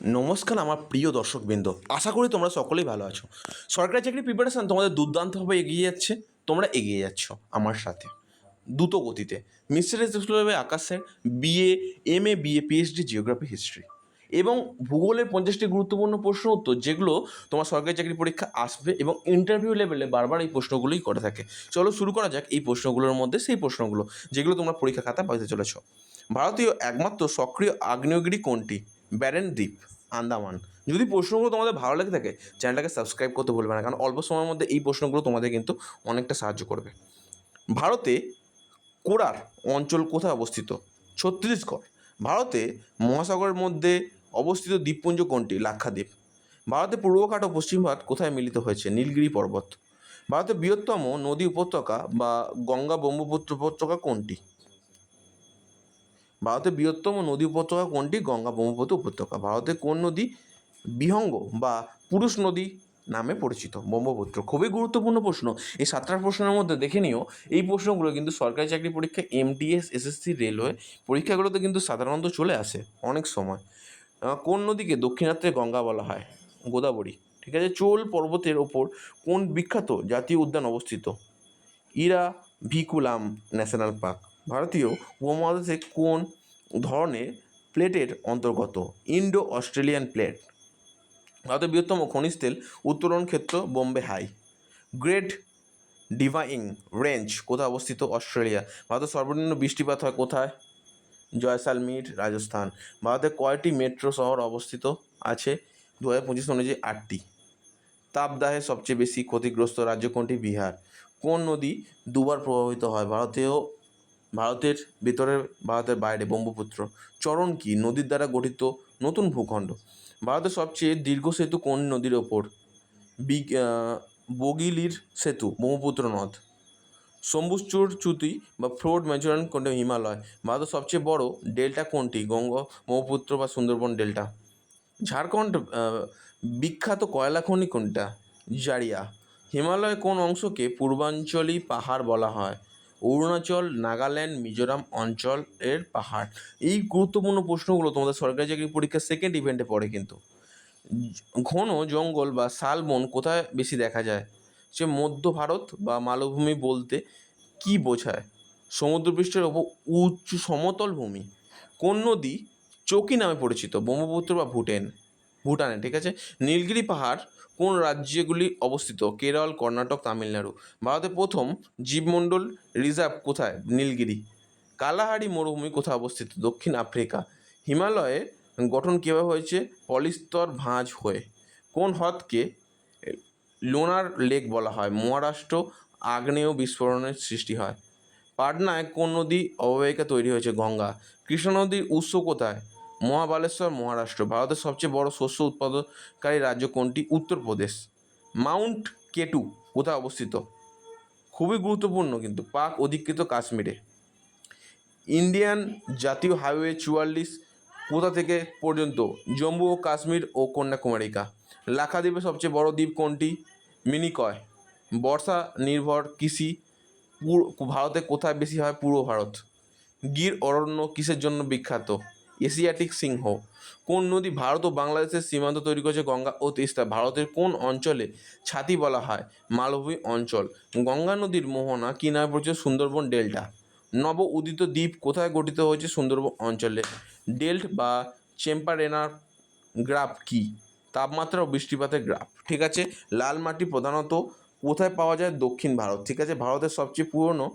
নমস্কার আমার প্রিয় দর্শকবৃন্দ। আশা করি তোমরা সকলেই ভালো আছো। সরকারি চাকরি প্রিপারেশান তোমাদের দুর্দান্তভাবে এগিয়ে যাচ্ছে, তোমরা এগিয়ে যাচ্ছ আমার সাথে। দ্রুত গতিতে। মিস্টার এসএসভাবে আকাশের BA M A BA PhD geography history এবং ভূগোলের পঞ্চাশটি গুরুত্বপূর্ণ প্রশ্ন উত্তর, যেগুলো তোমার সরকারি চাকরি পরীক্ষা আসবে এবং ইন্টারভিউ লেভেলে বারবার এই প্রশ্নগুলোই করে থাকে। চলো শুরু করা যাক এই প্রশ্নগুলোর মধ্যে সেই প্রশ্নগুলো, যেগুলো তোমরা পরীক্ষা খাতা পাইতে চলেছ। ভারতীয় একমাত্র সক্রিয় আগ্নেয়গিরি কোনটি? ব্যারেন দ্বীপ, আন্দামান। যদি প্রশ্নগুলো তোমাদের ভালো লেগে থাকে, চ্যানেলটাকে সাবস্ক্রাইব করতে ভুলবে না, কারণ অল্প সময়ের মধ্যে এই প্রশ্নগুলো তোমাদের কিন্তু অনেকটা সাহায্য করবে। ভারতে কোরার অঞ্চল কোথায় অবস্থিত? ছত্তিশগড়। ভারতে মহাসাগরের মধ্যে অবস্থিত দ্বীপপুঞ্জ কোনটি? লাক্ষাদ্বীপ। ভারতের পূর্বঘাট ও পশ্চিম ভারত কোথায় মিলিত হয়েছে? নীলগিরি পর্বত। ভারতের বৃহত্তম নদী উপত্যকা বা গঙ্গা ব্রহ্মপুত্র উপত্যকা কোনটি? ভারতের বৃহত্তম নদী উপত্যকা কোনটি? গঙ্গা, ব্রহ্মপুত্র, উপত্যকা। ভারতের কোন নদী? বিহঙ্গ বা পুরুষ নদী নামে পরিচিত, ব্রহ্মপুত্র। খুবই গুরুত্বপূর্ণ প্রশ্ন। এই সাতটা প্রশ্নের মধ্যে দেখে নিও। এই প্রশ্নগুলো কিন্তু সরকারি চাকরি পরীক্ষা এমটিএস এসএসসি রেলওয়ে পরীক্ষাগুলোতে কিন্তু সাধারণত চলে আসে অনেক সময়। কোন নদীকে দক্ষিণাত্রে গঙ্গা বলা হয়? গোদাবরী। ঠিক আছে? চোল পর্বতের ওপর কোন বিখ্যাত জাতীয় উদ্যান অবস্থিত? Eravikulam national park. ভারতীয় উপমহাদেশে কোন ধরনের প্লেটের অন্তর্গত? Indo Australian plate. ভারতের বৃহত্তম খনিজ তেল উত্তোলন ক্ষেত্র Bombay High. Great Dividing Range কোথায় অবস্থিত? অস্ট্রেলিয়া। ভারতের সর্বনিম্ন বৃষ্টিপাত হয় কোথায়? জয়সালমির রাজস্থান। ভারতে কয়টি মেট্রো শহর অবস্থিত আছে? দু হাজার পঁচিশ অনুযায়ী আটটি। তাপদাহে সবচেয়ে বেশি ক্ষতিগ্রস্ত রাজ্য কোনটি? বিহার। কোন নদী দুবার প্রভাবিত হয়? ভারতীয় ভারতের ভেতরে, ভারতের বাইরে ব্রহ্মপুত্র। চরণ কি? নদীর দ্বারা গঠিত নতুন ভূখণ্ড। ভারতের সবচেয়ে দীর্ঘ সেতু কোন নদীর ওপর? বিগ বগিলির সেতু, ব্রহ্মপুত্র নদ। শম্ভুচূড় চ্যুতি বা ফ্লোড মেজরান কোনটি? হিমালয়। ভারতের সবচেয়ে বড় ডেল্টা কোনটি? গঙ্গা, ব্রহ্মপুত্র বা সুন্দরবন ডেল্টা। ঝাড়খণ্ড বিখ্যাত কয়লা খনি কোনটা? জারিয়া। হিমালয়ের কোন অংশকে পূর্বাঞ্চলী পাহাড় বলা হয়? অরুণাচল, নাগাল্যান্ড, মিজোরাম অঞ্চল এর পাহাড়। এই গুরুত্বপূর্ণ প্রশ্নগুলো তোমাদের সরকারি চাকরি পরীক্ষার সেকেন্ড ইভেন্টে পড়ে কিন্তু। ঘন জঙ্গল বা শালবন কোথায় বেশি দেখা যায়? সে মধ্য ভারত বা মালভূমি বলতে কি বোঝায়? সমুদ্রপৃষ্ঠের ওপর উচ্চ সমতল ভূমি। কোন নদী চৌকি নামে পরিচিত? ব্রহ্মপুত্র বা ভুটেন। ভুটানে, ঠিক আছে? নীলগিরি পাহাড় কোন রাজ্যগুলি অবস্থিত? কেরল, কর্ণাটক, তামিলনাড়ু। ভারতের প্রথম জীবমণ্ডল রিজার্ভ কোথায়? নীলগিরি। কালাহারি মরুভূমি কোথায় অবস্থিত? দক্ষিণ আফ্রিকা। হিমালয়ে গঠন কীভাবে হয়েছে? পলিস্তর ভাঁজ হয়ে। কোন হ্রদকে লোনার লেক বলা হয়? মহারাষ্ট্র, আগ্নেয় বিস্ফোরণের সৃষ্টি হয়। পাটনায় কোন নদী অববাহিকা তৈরি হয়েছে? গঙ্গা। কৃষ্ণ নদীর উৎস কোথায়? মহাবালেশ্বর, মহারাষ্ট্র, ভারতের সবচেয়ে বড় শস্য উৎপাদনকারী রাজ্য কোনটি? উত্তরপ্রদেশ। মাউন্ট কেটু কোথায় অবস্থিত? খুবই গুরুত্বপূর্ণ কিন্তু, পাক অধিকৃত কাশ্মীরে। ইন্ডিয়ান জাতীয় হাইওয়ে চুয়াল্লিশ কোথা থেকে পর্যন্ত? জম্মু ও কাশ্মীর ও কন্যাকুমারিকা। লাক্ষাদ্বীপের সবচেয়ে বড় দ্বীপ কোনটি? মিনিকয়। বর্ষা নির্ভর কৃষি ভারতে কোথায় বেশি হয়? পূর্ব ভারত। গির অরণ্য কিসের জন্য বিখ্যাত? এশিয়াটিক সিংহ। কোন নদী ভারত ও বাংলাদেশের সীমান্ত তৈরি করেছে গঙ্গা ও তিস্তা? ভারতের কোন অঞ্চলে ছাতি বলা হয়? মালভূমি অঞ্চল। গঙ্গা নদীর মোহনা কি নামে পরিচিত সুন্দরবন ডেল্টা। নব উদিত দ্বীপ কোথায় গঠিত হয়েছে সুন্দরবন অঞ্চলে? ডেল্ট বা চেম্পারেনার গ্রাফ কি? তাপমাত্রা ও বৃষ্টিপাতের গ্রাফ। ঠিক আছে? লাল মাটি প্রধানত কোথায় পাওয়া যায়? দক্ষিণ ভারত। ঠিক আছে? ভারতের সবচেয়ে পুরনো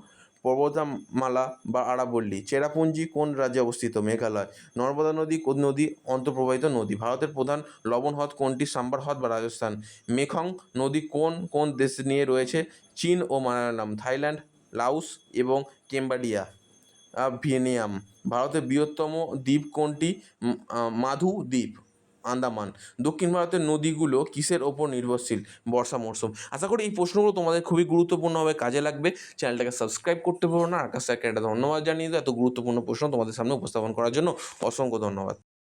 পর্বতমালা বা আরাবল্লী, চেরাপুঞ্জি কোন রাজ্যে অবস্থিত? মেঘালয়, নর্মদা নদী, কোন নদী, অন্তঃপ্রবাহিত নদী? ভারতের প্রধান লবণ হ্রদ কোনটি? সাম্বার হ্রদ বা রাজস্থান? মেখং নদী কোন কোন দেশ নিয়ে রয়েছে? চীন ও মালায়ালাম থাইল্যান্ড লাউস এবং কেম্বাডিয়া ভিয়েনিয়াম ভারতের বৃহত্তম দ্বীপ কোনটি? মাধু দ্বীপ আন্দামান। দক্ষিণ ভারতের নদীগুলো কিসের ওপর নির্ভরশীল? বর্ষা মরশুম। আশা করি এই প্রশ্নগুলো তোমাদের খুবই গুরুত্বপূর্ণভাবে কাজে লাগবে। চ্যানেলটাকে সাবস্ক্রাইব করতে পারো না। আকাশ স্যারকে একটা ধন্যবাদ জানিয়ে দাও। এত গুরুত্বপূর্ণ প্রশ্ন তোমাদের সামনে উপস্থাপন করার জন্য অসংখ্য ধন্যবাদ।